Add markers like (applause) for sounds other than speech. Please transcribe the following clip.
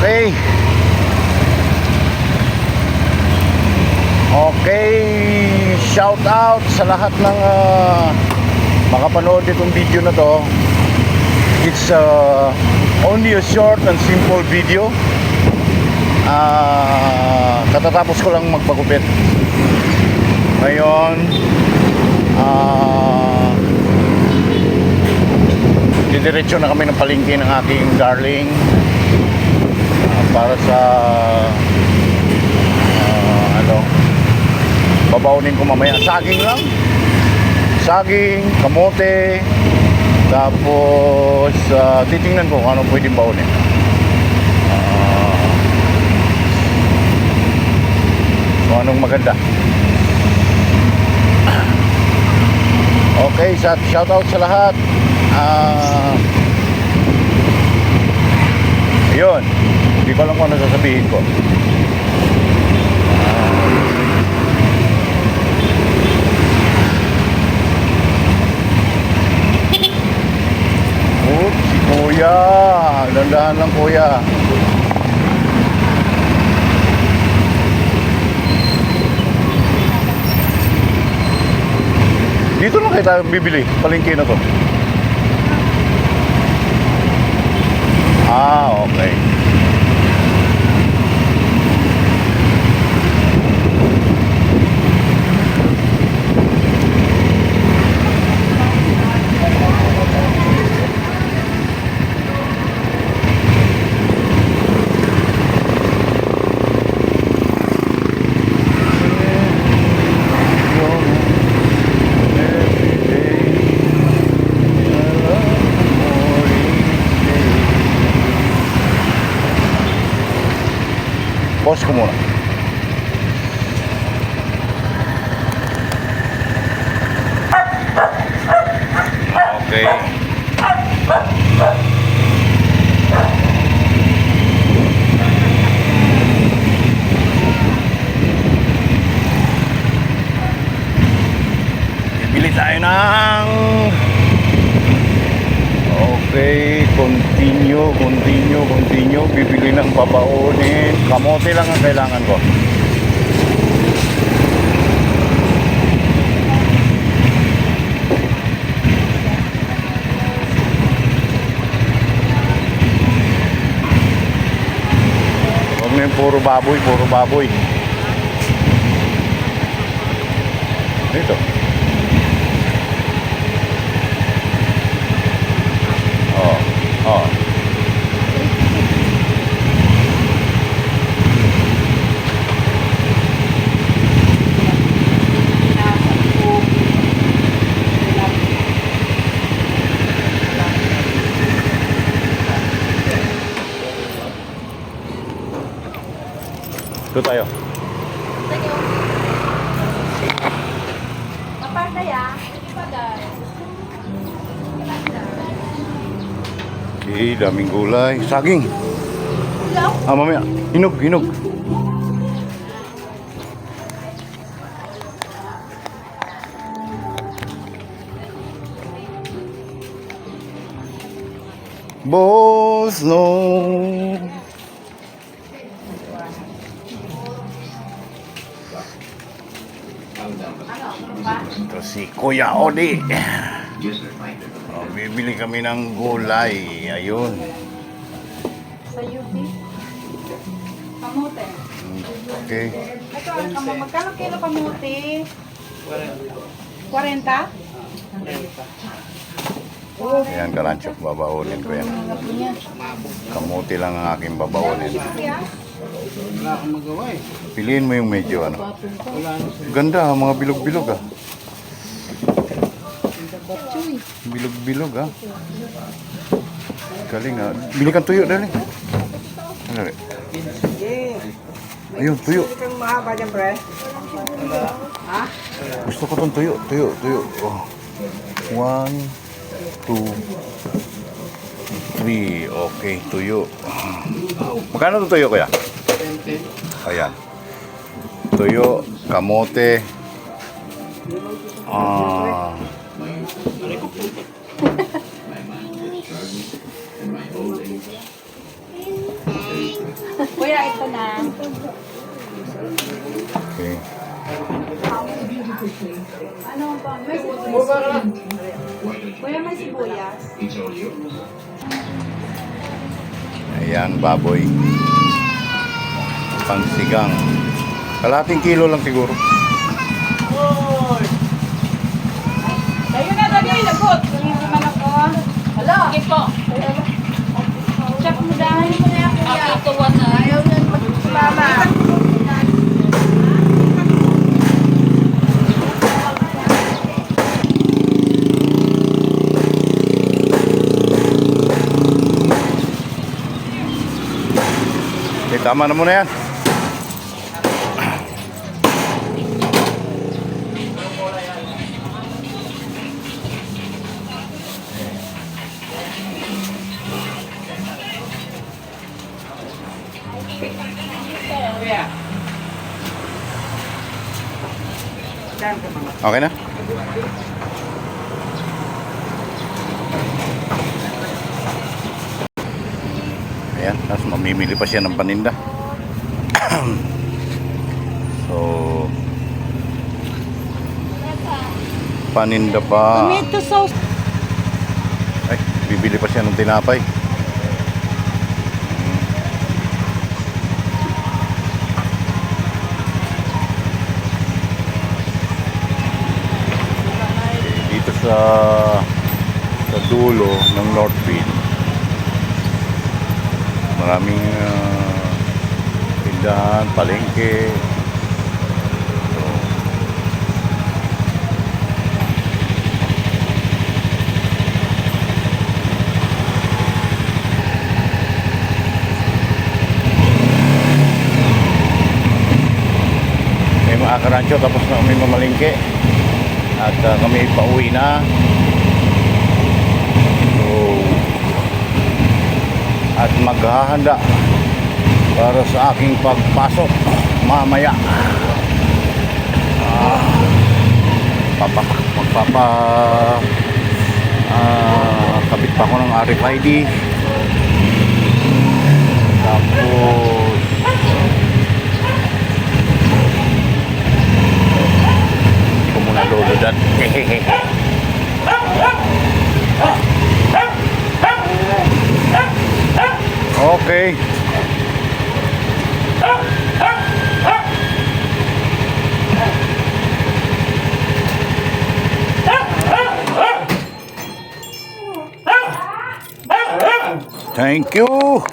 Okay. Okay, shout out sa lahat ng uh, makapanood itong video na to. It's uh, only a short and simple video. Ah, katatapos ko lang magpagupit. Ngayon, ah, didiretso na kami ng palengke ng aking darling para sa ah, ano babaunin ko mamaya. Saging lang. Saging, kamote tapos ah, titingnan ko kung ano pwedeng baunin. Ah, kung anong maganda. Okay sa shout out sa lahat. Ah yun hindi ko alam kung ano sasabihin ko Oops, si Kuya. Dandahan lang Kuya. Dito lang kayo tayo bibili, palengke na to. Ah, okay. Pause ko muna. Okay. Bili tayo ng Okay, continue, continue, continue. Bibili ng babaunin. Kamote lang ang kailangan ko. Huwag na puro baboy, puro baboy. Dito. Oh, oh. Ito tayo. Aparta ya, hindi pa guys. Okay, daming gulay. Saging. Ah, mamaya. Hinog, hinog. Boss, no. Ito si Kuya Odi. Oh, bibili kami ng gulay. Ayun. Sa UP. Kamote. Okay. Ito, ang kamote. Magkano kilo kamote? 40. 40? Ayan, kalanchok. Babaunin ko yan. Kamuti lang ang aking babaunin. Wala akong magawa eh. Piliin mo yung medyo ano. Ganda, ah, mga bilog-bilog ah. Chuy. Bilog-bilog ah. Galing ah. Bili kang tuyo, dali. Dali. Ayun, tuyo. Mahaba dyan, pre. Gusto ko tong tuyo, tuyo, tuyo. Oh. One, two, three. Okay, tuyo. Magkano to tuyo, kuya? 20. Ayan. Tuyo, kamote. Ah. Kuya, ito na. Okay. Ano pa? May sibuyas. Kuya, may sibuyas. Ayan, baboy. Pangsigang. Kalating kilo lang siguro. Tayo na, dali. Lagot. Hindi man ako. Hala. Sige po. Check mo dahil Okay, tama na muna yan. Okay na? Mamimili pa siya ng paninda. (clears throat) so, paninda pa. Tomato sauce. Ay, bibili pa siya ng tinapay. Dito sa sa dulo ng Northfield. Maraming tindahan, palengke. So, may mga karancho tapos kami mamalingke at uh, kami pauwi na at maghahanda para sa aking pagpasok mamaya. Ah, papa, magpapa ah, kabit pa ako ng RFID tapos Thank you.